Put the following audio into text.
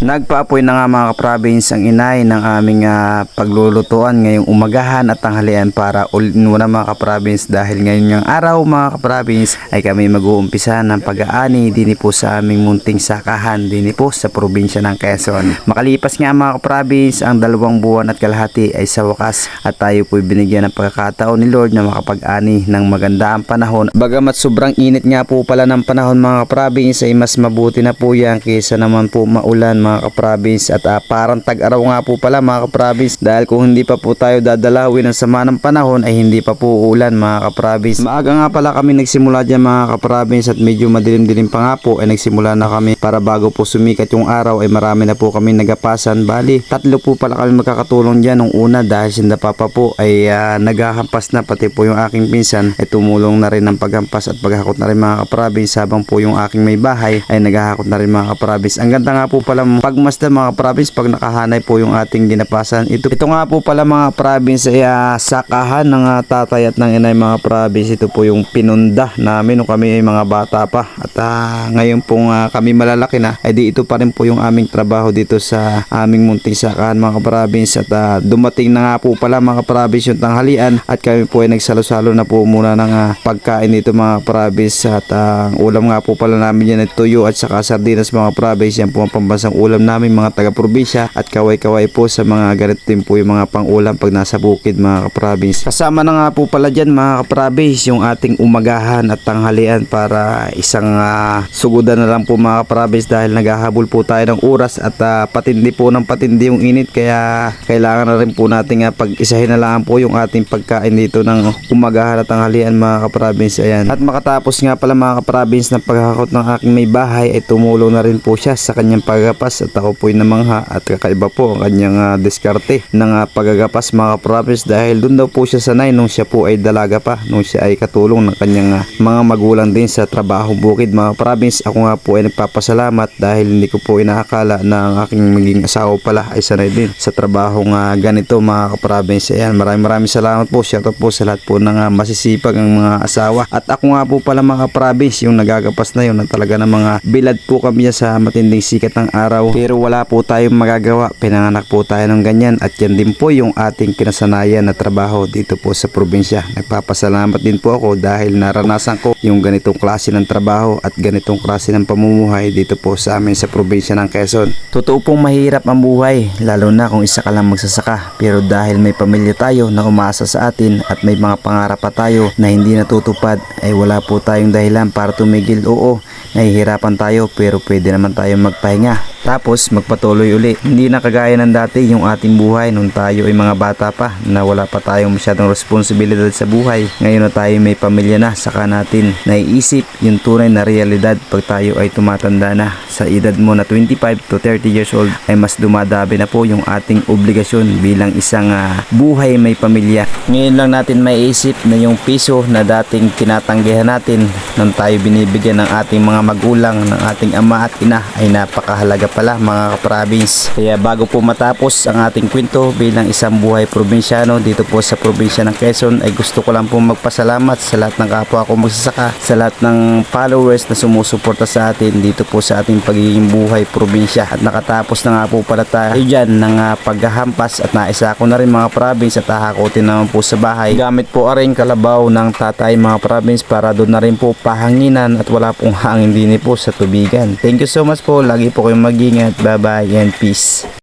Nagpaapoy na nga mga kaprovince ang inay ng aming ah, paglulutuan ngayong umagahan at tanghalian para ulin mo na mga kaprovince dahil ngayon yung araw mga kaprovince ay kami mag-uumpisa ng pag-aani din po sa aming munting sakahan din po sa probinsya ng Quezon. Makalipas nga mga kaprovince ang dalawang buwan at kalahati ay sa wakas at tayo po binigyan ng pagkakataon ni Lord na makapag-ani ng maganda ang panahon. Bagamat sobrang init nga po pala ng panahon mga kaprovince ay mas mabuti na po yan kaysa naman po maulan mga kaprovince at ah, parang tag-araw nga po pala mga kaprovince dahil kung hindi pa po tayo dadalawin ng sama ng panahon ay hindi pa po ulan mga kaprovince. Maaga nga pala kami nagsimula dyan mga kaprovince at medyo madilim-dilim pa nga po ay nagsimula na kami para bago po sumikat yung araw ay marami na po kami nagapasan. Bali, tatlo po pala kami magkakatulong dyan nung una dahil si Papa po ay ah, naghahampas na pati po yung aking pinsan ay tumulong na rin ng paghampas at paghakot na rin mga kaprovince habang po yung aking may bahay ay naghahakot na rin mga kaprovince. Ang ganda nga po pala pagmasdan mga province pag nakahanay po yung ating ginapasan. Ito, ito nga po pala mga province ay ah, sakahan ng ah, tatay at ng inay mga province. Ito po yung pinunda namin nung kami ay mga bata pa. At ah, ngayon pong ah, kami malalaki na ay di ito pa rin po yung aming trabaho dito sa aming munting sakahan mga province. At ah, dumating na nga po pala mga province yung tanghalian at kami po ay nagsalo-salo na po muna ng ah, pagkain dito mga province. At ang ulam nga po pala namin yan ay tuyo at saka sardinas mga province. Yan po ang pambansang ulam namin mga taga-probinsya at kaway-kaway po sa mga ganito din po yung mga pang-ulam pag nasa bukid mga kaprovince. Kasama na nga po pala dyan mga kaprovince yung ating umagahan at tanghalian para isang ah, sugudan na lang po mga kaprovince dahil naghahabol po tayo ng oras at ah, patindi po ng patindi yung init kaya kailangan na rin po natin nga pag-isahin na lang po yung ating pagkain dito ng umagahan at tanghalian mga kaprovince. Ayan. At makatapos nga pala mga kaprovince ng paghakot ng aking may bahay ay tumulong na rin po siya sa kanyang paggapas at ako po'y namangha at kakaiba po ang kanyang ah, diskarte ng ah, paggagapas mga province dahil doon daw po siya sanay nung siya po ay dalaga pa nung siya ay katulong ng kanyang ah, mga magulang din sa trabaho bukid mga province. Ako nga po ay nagpapasalamat dahil hindi ko po inaakala na ang aking maging asawa pala ay sanay din sa trabaho nga ganito mga province ayan maraming maraming salamat po. Shoutout po sa lahat po ng ah, masisipag ang mga asawa. At ako nga po pala mga province yung nagagapas na yun na talaga ng mga bilad po kami sa matinding sikat ng araw pero wala po tayong magagawa. Pinanganak po tayo ng ganyan. At yan din po yung ating kinasanayan na trabaho dito po sa probinsya. Nagpapasalamat din po ako dahil naranasan ko yung ganitong klase ng trabaho at ganitong klase ng pamumuhay dito po sa amin sa probinsya ng Quezon. Totoo pong mahirap ang buhay lalo na kung isa ka lang magsasaka. Pero dahil may pamilya tayo na umasa sa atin at may mga pangarap pa tayo na hindi natutupad ay wala po tayong dahilan para tumigil. Oo nahihirapan tayo pero pwede naman tayo magpahinga tapos magpatuloy uli. Hindi na kagaya ng dati yung ating buhay nung tayo ay mga bata pa na wala pa tayong masyadong responsibilidad sa buhay. Ngayon na tayo may pamilya na saka natin naiisip yung tunay na realidad pag tayo ay tumatanda na. Sa edad mo na 25 to 30 years old ay mas dumadabi na po yung ating obligasyon bilang isang ah, buhay may pamilya. Ngayon lang natin maiisip na yung piso na dating tinatanggihan natin nung tayo binibigyan ng ating mga magulang ng ating ama at ina ay napakahalaga pala mga kaprovince. Kaya bago po matapos ang ating kwento bilang isang buhay probinsyano dito po sa probinsya ng Quezon ay gusto ko lang po magpasalamat sa lahat ng kapwa ko magsasaka, sa lahat ng followers na sumusuporta sa atin dito po sa ating pagiging buhay probinsya. At nakatapos na nga po pala tayo dyan ng ah, paghahampas at naisa ko na rin mga province at hahakutin naman po sa bahay. Gamit po aring kalabaw ng tatay mga province para doon na rin po pahanginan at wala pong hangin din po sa tubigan. Thank you so much po. Lagi po kayong mag-ingat. Bye bye and peace.